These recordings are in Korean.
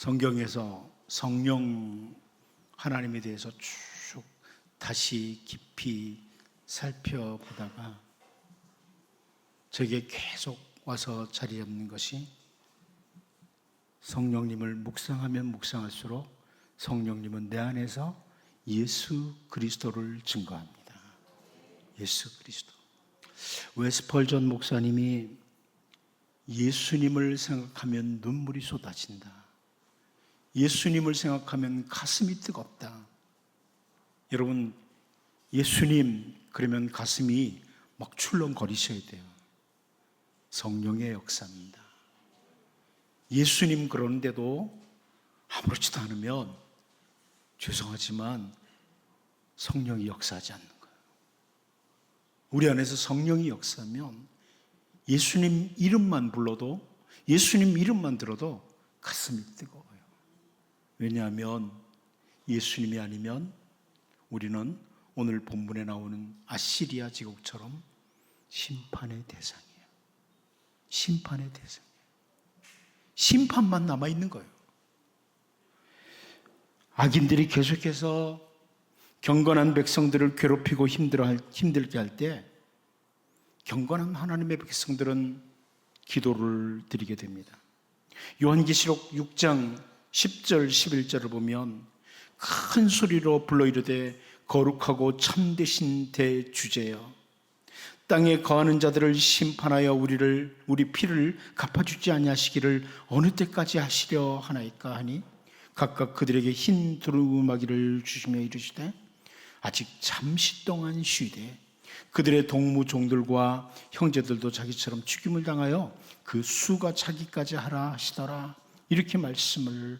성경에서 성령 하나님에 대해서 쭉 다시 깊이 살펴보다가 저에게 계속 와서 자리 잡는 것이 성령님을 묵상하면 묵상할수록 성령님은 내 안에서 예수 그리스도를 증거합니다. 예수 그리스도. 웨스펄전 목사님이 예수님을 생각하면 눈물이 쏟아진다. 예수님을 생각하면 가슴이 뜨겁다. 여러분, 예수님, 그러면 가슴이 막 출렁거리셔야 돼요. 성령의 역사입니다. 예수님 그러는데도 아무렇지도 않으면 죄송하지만 성령이 역사하지 않는 거예요. 우리 안에서 성령이 역사하면 예수님 이름만 불러도 예수님 이름만 들어도 가슴이 뜨거워요. 왜냐하면 예수님이 아니면 우리는 오늘 본문에 나오는 아시리아 제국처럼 심판의 대상이에요. 심판의 대상이에요. 심판만 남아 있는 거예요. 악인들이 계속해서 경건한 백성들을 괴롭히고 힘들어 힘들게 할 때 경건한 하나님의 백성들은 기도를 드리게 됩니다. 요한계시록 6장 10절 11절을 보면 큰 소리로 불러 이르되 거룩하고 참되신 대주제여. 땅에 거하는 자들을 심판하여 우리를 우리 피를 갚아 주지 아니하시기를 어느 때까지 하시려 하나이까 하니 각각 그들에게 흰 두루마기를 주시며 이르시되 아직 잠시 동안 쉬되 그들의 동무 종들과 형제들도 자기처럼 죽임을 당하여 그 수가 차기까지 하라 하시더라 이렇게 말씀을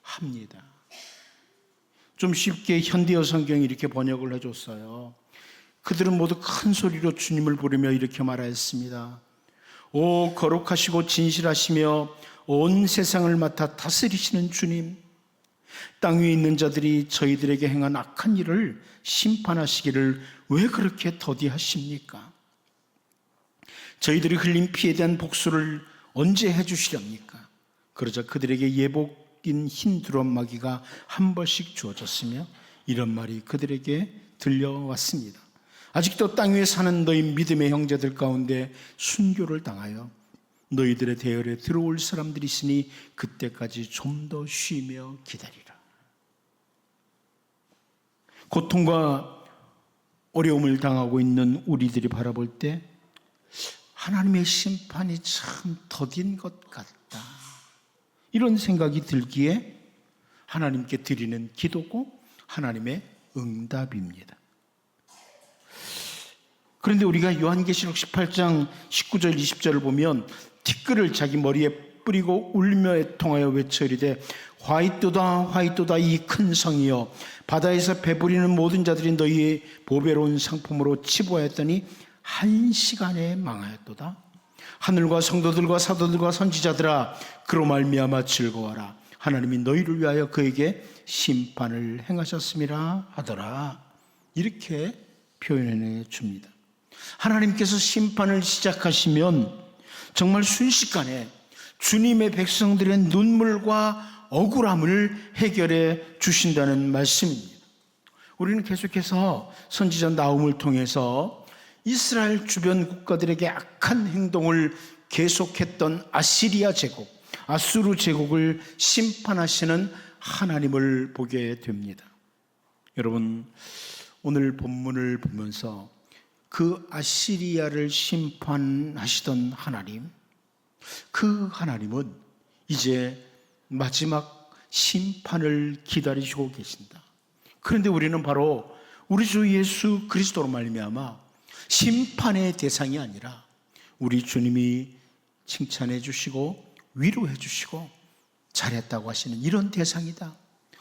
합니다. 좀 쉽게 현대어 성경이 이렇게 번역을 해줬어요. 그들은 모두 큰 소리로 주님을 부르며 이렇게 말하였습니다. 오 거룩하시고 진실하시며 온 세상을 맡아 다스리시는 주님, 땅 위에 있는 자들이 저희들에게 행한 악한 일을 심판하시기를 왜 그렇게 더디하십니까? 저희들이 흘린 피에 대한 복수를 언제 해주시렵니까? 그러자 그들에게 예복인 흰 두루마기가 한 벌씩 주어졌으며 이런 말이 그들에게 들려왔습니다. 아직도 땅 위에 사는 너희 믿음의 형제들 가운데 순교를 당하여 너희들의 대열에 들어올 사람들이 있으니 그때까지 좀 더 쉬며 기다리라. 고통과 어려움을 당하고 있는 우리들이 바라볼 때 하나님의 심판이 참 더딘 것 같다. 이런 생각이 들기에 하나님께 드리는 기도고 하나님의 응답입니다. 그런데 우리가 요한계시록 18장 19절 20절을 보면 티끌을 자기 머리에 뿌리고 울며 애통하여 외쳐 이르되 화이또다 화이또다 이 큰 성이여 바다에서 배부리는 모든 자들이 너희의 보배로운 상품으로 치부하였더니 한 시간에 망하였도다 하늘과 성도들과 사도들과 선지자들아 그로 말미암아 즐거워라. 하나님이 너희를 위하여 그에게 심판을 행하셨음이라 하더라. 이렇게 표현해 줍니다. 하나님께서 심판을 시작하시면 정말 순식간에 주님의 백성들의 눈물과 억울함을 해결해 주신다는 말씀입니다. 우리는 계속해서 선지자 나움을 통해서 이스라엘 주변 국가들에게 악한 행동을 계속했던 아시리아 제국, 아수르 제국을 심판하시는 하나님을 보게 됩니다. 여러분, 오늘 본문을 보면서 그 아시리아를 심판하시던 하나님, 그 하나님은 이제 마지막 심판을 기다리시고 계신다. 그런데 우리는 바로 우리 주 예수 그리스도로 말미암아 심판의 대상이 아니라 우리 주님이 칭찬해 주시고 위로해 주시고 잘했다고 하시는 이런 대상이다.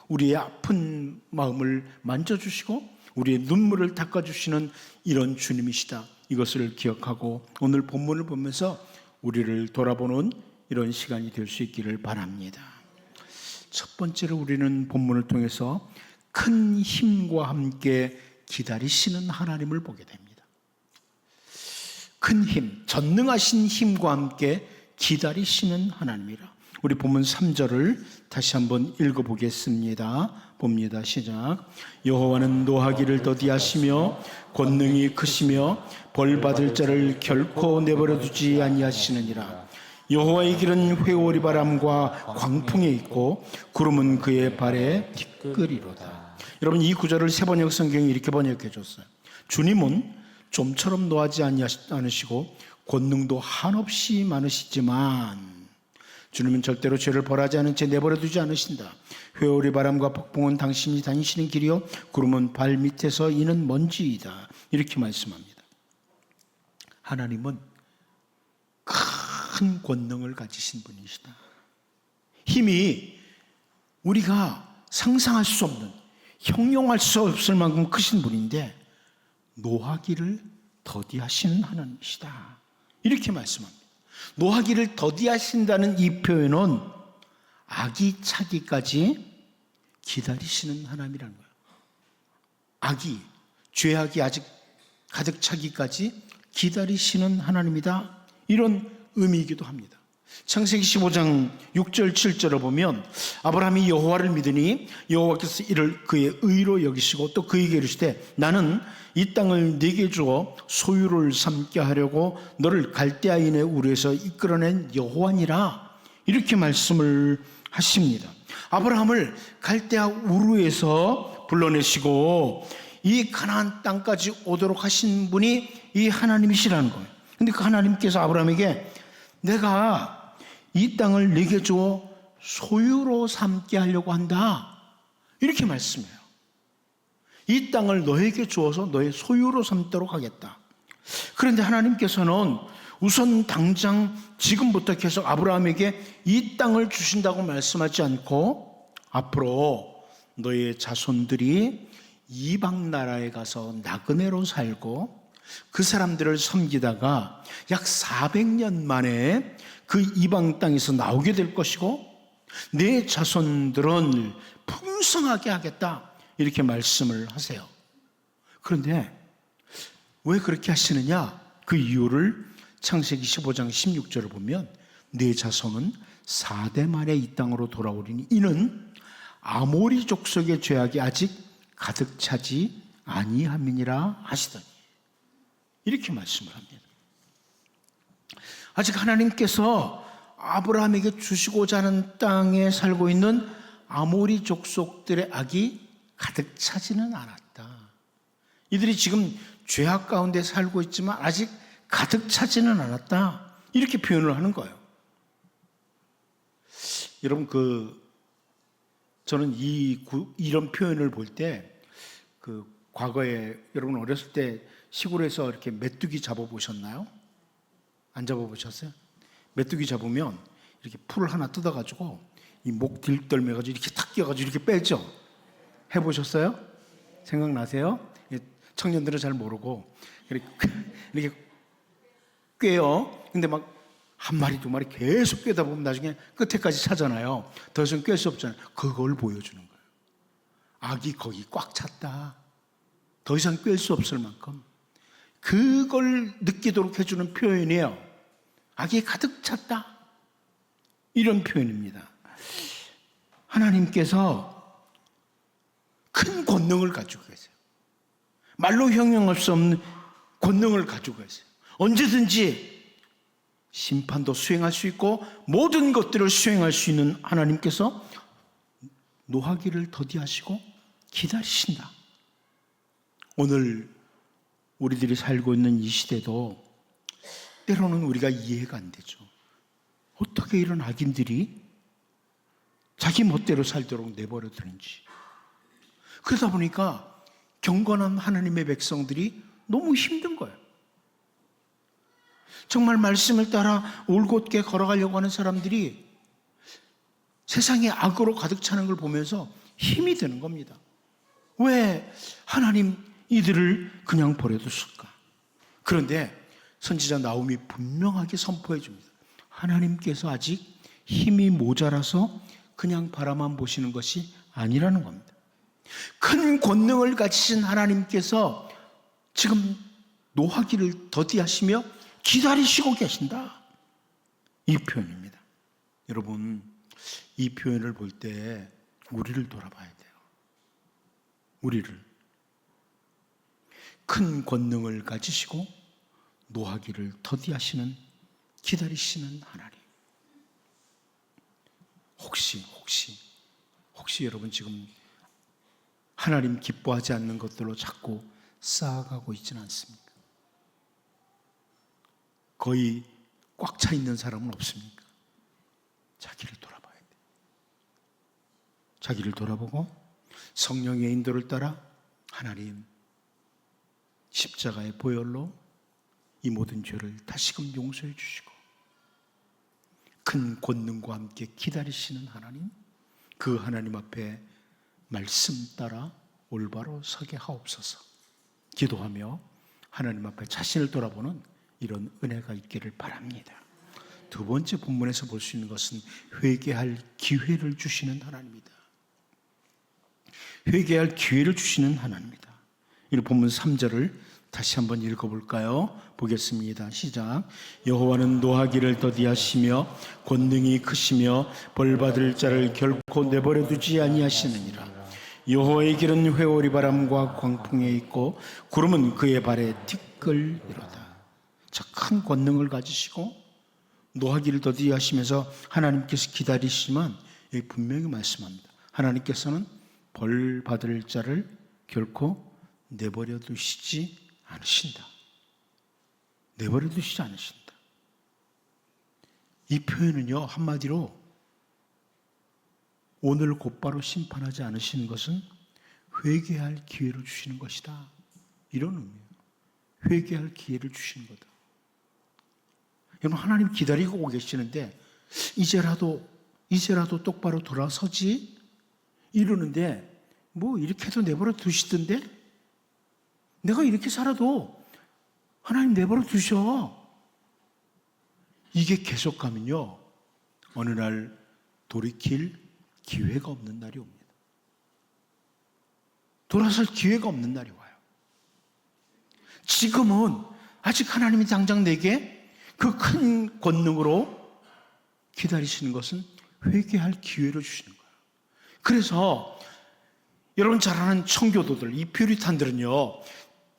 우리의 아픈 마음을 만져주시고 우리의 눈물을 닦아주시는 이런 주님이시다. 이것을 기억하고 오늘 본문을 보면서 우리를 돌아보는 이런 시간이 될 수 있기를 바랍니다. 첫 번째로 우리는 본문을 통해서 큰 힘과 함께 기다리시는 하나님을 보게 됩니다. 큰 힘, 전능하신 힘과 함께 기다리시는 하나님이라. 우리 본문 3절을 다시 한번 읽어보겠습니다. 봅니다. 시작. 여호와는 노하기를 더디하시며 권능이 크시며 벌 받을 자를 결코 내버려 두지 아니하시느니라. 여호와의 길은 회오리 바람과 광풍에 있고 구름은 그의 발에 티끌이로다. 여러분 이 구절을 세번역 성경이 이렇게 번역해 줬어요. 주님은 좀처럼 노하지 않으시고 권능도 한없이 많으시지만 주님은 절대로 죄를 벌하지 않은 채 내버려 두지 않으신다. 회오리 바람과 폭풍은 당신이 다니시는 길이요 구름은 발 밑에서 이는 먼지이다. 이렇게 말씀합니다. 하나님은 큰 권능을 가지신 분이시다. 힘이 우리가 상상할 수 없는 형용할 수 없을 만큼 크신 분인데 노하기를 더디하시는 하나님이시다. 이렇게 말씀합니다. 노하기를 더디하신다는 이 표현은 아기 차기까지 기다리시는 하나님이라는 거예요. 아기, 죄악이 아직 가득 차기까지 기다리시는 하나님이다. 이런 의미이기도 합니다. 창세기 15장 6절 7절을 보면 아브라함이 여호와를 믿으니 여호와께서 이를 그의 의로 여기시고 또 그에게 이르시되 나는 이 땅을 네게 주어 소유를 삼게 하려고 너를 갈대아인의 우르에서 이끌어낸 여호와니라 이렇게 말씀을 하십니다. 아브라함을 갈대아 우르에서 불러내시고 이 가나안 땅까지 오도록 하신 분이 이 하나님이시라는 거예요. 근데 그 하나님께서 아브라함에게 내가 이 땅을 네게 주어 소유로 삼게 하려고 한다. 이렇게 말씀해요. 이 땅을 너에게 주어서 너의 소유로 삼도록 하겠다. 그런데 하나님께서는 우선 당장 지금부터 계속 아브라함에게 이 땅을 주신다고 말씀하지 않고 앞으로 너의 자손들이 이방 나라에 가서 나그네로 살고 그 사람들을 섬기다가 약 400년 만에 그 이방 땅에서 나오게 될 것이고 내 자손들은 풍성하게 하겠다. 이렇게 말씀을 하세요. 그런데 왜 그렇게 하시느냐? 그 이유를 창세기 15장 16절을 보면 내 자손은 4대 만에 이 땅으로 돌아오리니 이는 아모리 족속의 죄악이 아직 가득 차지 아니함이니라 하시더니 이렇게 말씀을 합니다. 아직 하나님께서 아브라함에게 주시고자 하는 땅에 살고 있는 아모리 족속들의 악이 가득 차지는 않았다. 이들이 지금 죄악 가운데 살고 있지만 아직 가득 차지는 않았다. 이렇게 표현을 하는 거예요. 여러분 그 저는 이 이런 표현을 볼 때 그 과거에 여러분 어렸을 때 시골에서 이렇게 메뚜기 잡아 보셨나요? 안 잡아 보셨어요? 메뚜기 잡으면 이렇게 풀을 하나 뜯어 가지고 이목 딜떨매 가지고 이렇게 탁 끼어 가지고 이렇게 빼죠. 해 보셨어요? 생각나세요? 청년들은 잘 모르고 이렇게 이렇게 꿰요. 근데 막 한 마리 두 마리 계속 꿰다 보면 나중에 끝에까지 차잖아요. 더 이상 꿰 수 없잖아요. 그걸 보여주는 거예요. 악이 거기 꽉 찼다. 더 이상 꿰 수 없을 만큼 그걸 느끼도록 해주는 표현이에요. 악이 가득 찼다. 이런 표현입니다. 하나님께서 큰 권능을 가지고 계세요. 말로 형용할 수 없는 권능을 가지고 계세요. 언제든지 심판도 수행할 수 있고 모든 것들을 수행할 수 있는 하나님께서 노하기를 더디하시고 기다리신다. 오늘 우리들이 살고 있는 이 시대도 때로는 우리가 이해가 안 되죠. 어떻게 이런 악인들이 자기 멋대로 살도록 내버려 두는지. 그러다 보니까 경건한 하나님의 백성들이 너무 힘든 거예요. 정말 말씀을 따라 올곧게 걸어가려고 하는 사람들이 세상에 악으로 가득 차는 걸 보면서 힘이 드는 겁니다. 왜 하나님 이들을 그냥 버려뒀을까? 그런데 선지자 나움이 분명하게 선포해 줍니다. 하나님께서 아직 힘이 모자라서 그냥 바라만 보시는 것이 아니라는 겁니다. 큰 권능을 가지신 하나님께서 지금 노하기를 더디하시며 기다리시고 계신다. 이 표현입니다. 여러분 이 표현을 볼 때 우리를 돌아봐야 돼요. 우리를 큰 권능을 가지시고 노하기를 더디하시는 기다리시는 하나님. 혹시 혹시 혹시 여러분 지금 하나님 기뻐하지 않는 것들로 자꾸 쌓아가고 있지는 않습니까? 거의 꽉 차 있는 사람은 없습니까? 자기를 돌아봐야 돼. 자기를 돌아보고 성령의 인도를 따라 하나님 십자가의 보혈로 이 모든 죄를 다시금 용서해 주시고 큰 권능과 함께 기다리시는 하나님 그 하나님 앞에 말씀 따라 올바로 서게 하옵소서 기도하며 하나님 앞에 자신을 돌아보는 이런 은혜가 있기를 바랍니다. 두 번째 본문에서 볼 수 있는 것은 회개할 기회를 주시는 하나님이다. 회개할 기회를 주시는 하나님이다. 이 본문 3절을 다시 한번 읽어볼까요? 보겠습니다. 시작. 여호와는 노하기를 더디하시며 권능이 크시며 벌받을 자를 결코 내버려 두지 아니하시느니라. 여호와의 길은 회오리 바람과 광풍에 있고 구름은 그의 발에 티끌이로다. 자, 큰 권능을 가지시고 노하기를 더디하시면서 하나님께서 기다리시지만 여기 분명히 말씀합니다. 하나님께서는 벌 받을 자를 결코 내버려 두시지 않으신다. 내버려 두시지 않으신다. 이 표현은요, 한마디로 오늘 곧바로 심판하지 않으시는 것은 회개할 기회를 주시는 것이다. 이런 의미예요. 회개할 기회를 주시는 거다. 여러분 하나님 기다리고 계시는데 이제라도 이제라도 똑바로 돌아서지 이러는데 뭐 이렇게도 내버려 두시던데 내가 이렇게 살아도 하나님 내버려 두셔. 이게 계속 가면요 어느 날 돌이킬 기회가 없는 날이 옵니다. 돌아설 기회가 없는 날이 와요. 지금은 아직 하나님이 당장 내게 그 큰 권능으로 기다리시는 것은 회개할 기회를 주시는 거예요. 그래서 여러분 잘 아는 청교도들, 이 퓨리탄들은요,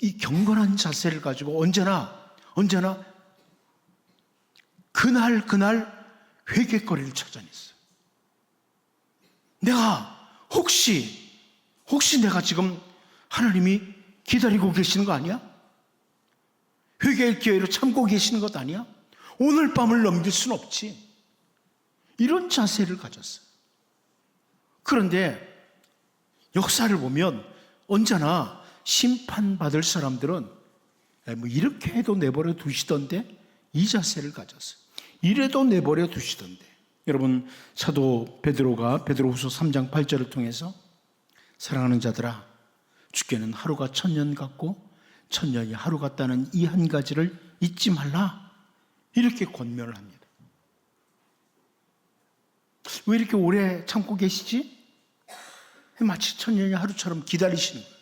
이 경건한 자세를 가지고 언제나, 언제나 그날, 그날 회개거리를 찾아냈어요. 내가 혹시, 혹시 내가 지금 하나님이 기다리고 계시는 거 아니야? 회개의 기회로 참고 계시는 것 아니야? 오늘 밤을 넘길 순 없지. 이런 자세를 가졌어요. 그런데 역사를 보면 언제나 심판받을 사람들은 뭐 이렇게 해도 내버려 두시던데 이 자세를 가졌어요. 이래도 내버려 두시던데. 여러분 사도 베드로가 베드로후서 3장 8절을 통해서 사랑하는 자들아 주께는 하루가 천년 같고 천년이 하루 같다는 이 한 가지를 잊지 말라. 이렇게 권면을 합니다. 왜 이렇게 오래 참고 계시지? 마치 천년이 하루처럼 기다리시는 거예요.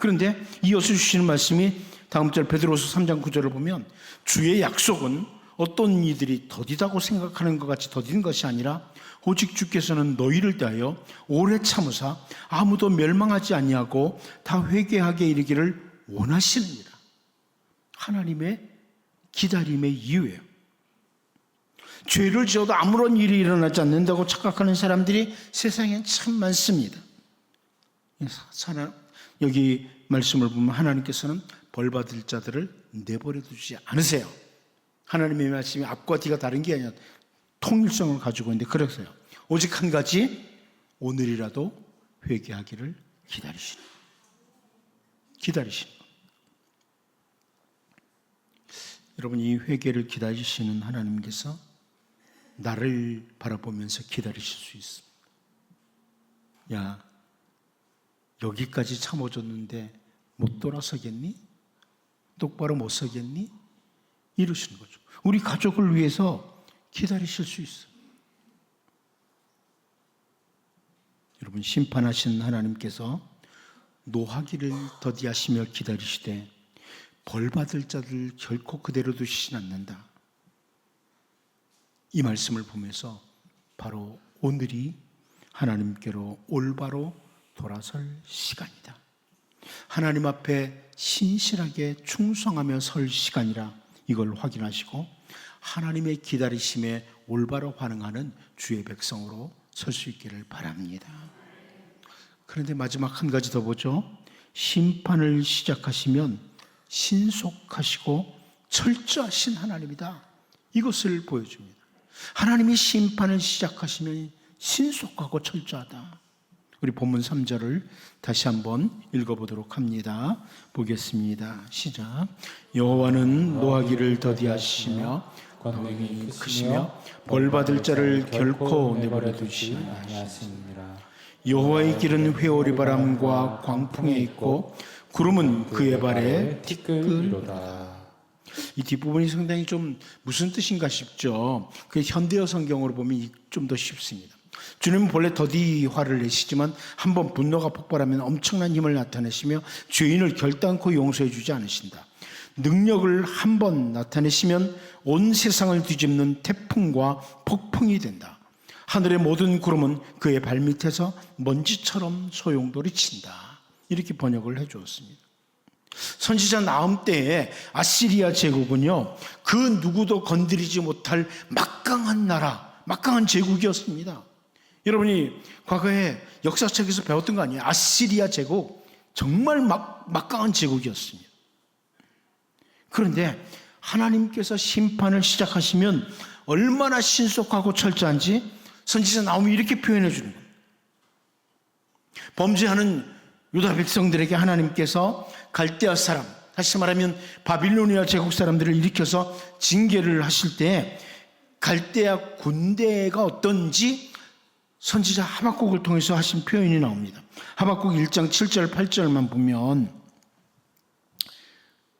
그런데 이어서 주시는 말씀이 다음 절 베드로서 3장 9절을 보면 주의 약속은 어떤 이들이 더디다고 생각하는 것 같이 더디는 것이 아니라 오직 주께서는 너희를 대하여 오래 참으사 아무도 멸망하지 아니하고 다 회개하게 이르기를 원하시느니라. 하나님의 기다림의 이유예요. 죄를 지어도 아무런 일이 일어나지 않는다고 착각하는 사람들이 세상엔 참 많습니다. 여기 말씀을 보면 하나님께서는 벌 받을 자들을 내버려 두지 않으세요. 하나님의 말씀이 앞과 뒤가 다른 게 아니라 통일성을 가지고 있는데 그래서요. 오직 한 가지 오늘이라도 회개하기를 기다리시는 기다리시는 여러분 이 회개를 기다리시는 하나님께서 나를 바라보면서 기다리실 수 있습니다. 야, 여기까지 참아줬는데 못 돌아서겠니? 똑바로 못 서겠니? 이러시는 거죠. 우리 가족을 위해서 기다리실 수 있어요. 여러분, 심판하시는 하나님께서 노하기를 더디하시며 기다리시되 벌 받을 자들 결코 그대로 두시진 않는다. 이 말씀을 보면서 바로 오늘이 하나님께로 올바로 돌아설 시간이다. 하나님 앞에 신실하게 충성하며 설 시간이라 이걸 확인하시고 하나님의 기다리심에 올바로 반응하는 주의 백성으로 설 수 있기를 바랍니다. 그런데 마지막 한 가지 더 보죠. 심판을 시작하시면 신속하시고 철저하신 하나님이다. 이것을 보여줍니다. 하나님이 심판을 시작하시면 신속하고 철저하다. 우리 본문 3절을 다시 한번 읽어보도록 합니다. 보겠습니다. 시작. 여호와는 노하기를 더디하시며 권능이 크시며 벌 받을 자를 결코 내버려 두지 아니하시니라. 여호와의 길은 회오리 바람과 광풍에 있고 구름은 그의 발에 티끌이로다. 이 뒷부분이 상당히 좀 무슨 뜻인가 싶죠. 그 현대어 성경으로 보면 좀 더 쉽습니다. 주님은 본래 더디 화를 내시지만 한 번 분노가 폭발하면 엄청난 힘을 나타내시며 죄인을 결단코 용서해 주지 않으신다. 능력을 한 번 나타내시면 온 세상을 뒤집는 태풍과 폭풍이 된다. 하늘의 모든 구름은 그의 발밑에서 먼지처럼 소용돌이 친다. 이렇게 번역을 해 주었습니다. 선지자 나음 때에 아시리아 제국은요, 그 누구도 건드리지 못할 막강한 나라, 막강한 제국이었습니다. 여러분이 과거에 역사책에서 배웠던 거 아니에요? 아시리아 제국. 정말 막, 막강한 제국이었습니다. 그런데 하나님께서 심판을 시작하시면 얼마나 신속하고 철저한지 선지자 나움이 이렇게 표현해 주는 거예요. 범죄하는 유다 백성들에게 하나님께서 갈대아 사람, 다시 말하면 바빌로니아 제국 사람들을 일으켜서 징계를 하실 때 갈대아 군대가 어떤지 선지자 하박국을 통해서 하신 표현이 나옵니다. 하박국 1장 7절 8절만 보면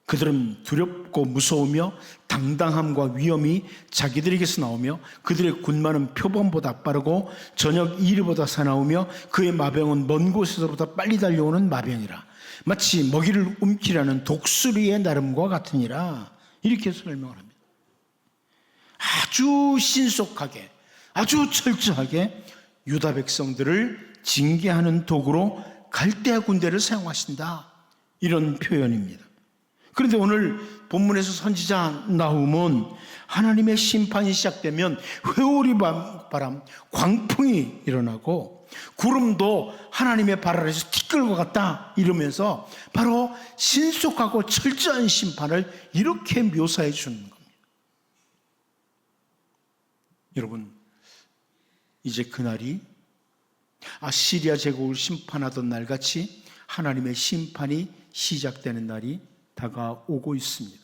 그들은 두렵고 무서우며 당당함과 위험이 자기들에게서 나오며 그들의 군마는 표범보다 빠르고 저녁 이르보다 사나우며 그의 마병은 먼 곳에서보다 빨리 달려오는 마병이라 마치 먹이를 움키려는 독수리의 나름과 같으니라 이렇게 설명을 합니다. 아주 신속하게 아주 철저하게 유다 백성들을 징계하는 도구로 갈대아 군대를 사용하신다 이런 표현입니다. 그런데 오늘 본문에서 선지자 나훔은 하나님의 심판이 시작되면 회오리 바람, 광풍이 일어나고 구름도 하나님의 발 아래서 티끌과 같다 이러면서 바로 신속하고 철저한 심판을 이렇게 묘사해 주는 겁니다. 여러분, 이제 그날이 아시리아 제국을 심판하던 날 같이 하나님의 심판이 시작되는 날이 다가오고 있습니다.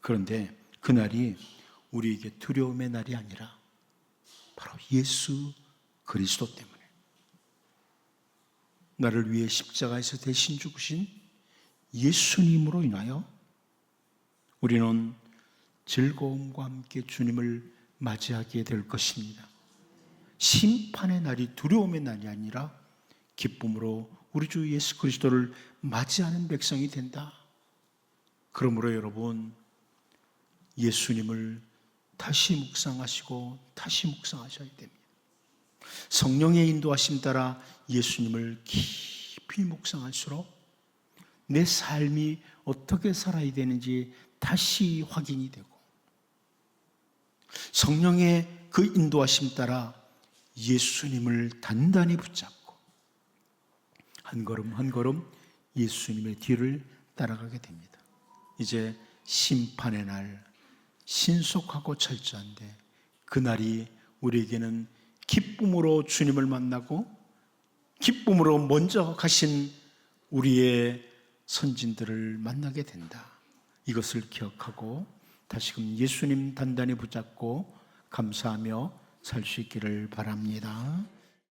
그런데 그날이 우리에게 두려움의 날이 아니라 바로 예수 그리스도 때문에 나를 위해 십자가에서 대신 죽으신 예수님으로 인하여 우리는 즐거움과 함께 주님을 맞이하게 될 것입니다. 심판의 날이 두려움의 날이 아니라 기쁨으로 우리 주 예수 그리스도를 맞이하는 백성이 된다. 그러므로 여러분 예수님을 다시 묵상하시고 다시 묵상하셔야 됩니다. 성령의 인도하심 따라 예수님을 깊이 묵상할수록 내 삶이 어떻게 살아야 되는지 다시 확인이 되고 성령의 그 인도하심 따라 예수님을 단단히 붙잡고 한 걸음 한 걸음 예수님의 뒤를 따라가게 됩니다. 이제 심판의 날 신속하고 철저한데 그날이 우리에게는 기쁨으로 주님을 만나고 기쁨으로 먼저 가신 우리의 선진들을 만나게 된다. 이것을 기억하고 다시금 예수님 단단히 붙잡고 감사하며 살수 있기를 바랍니다.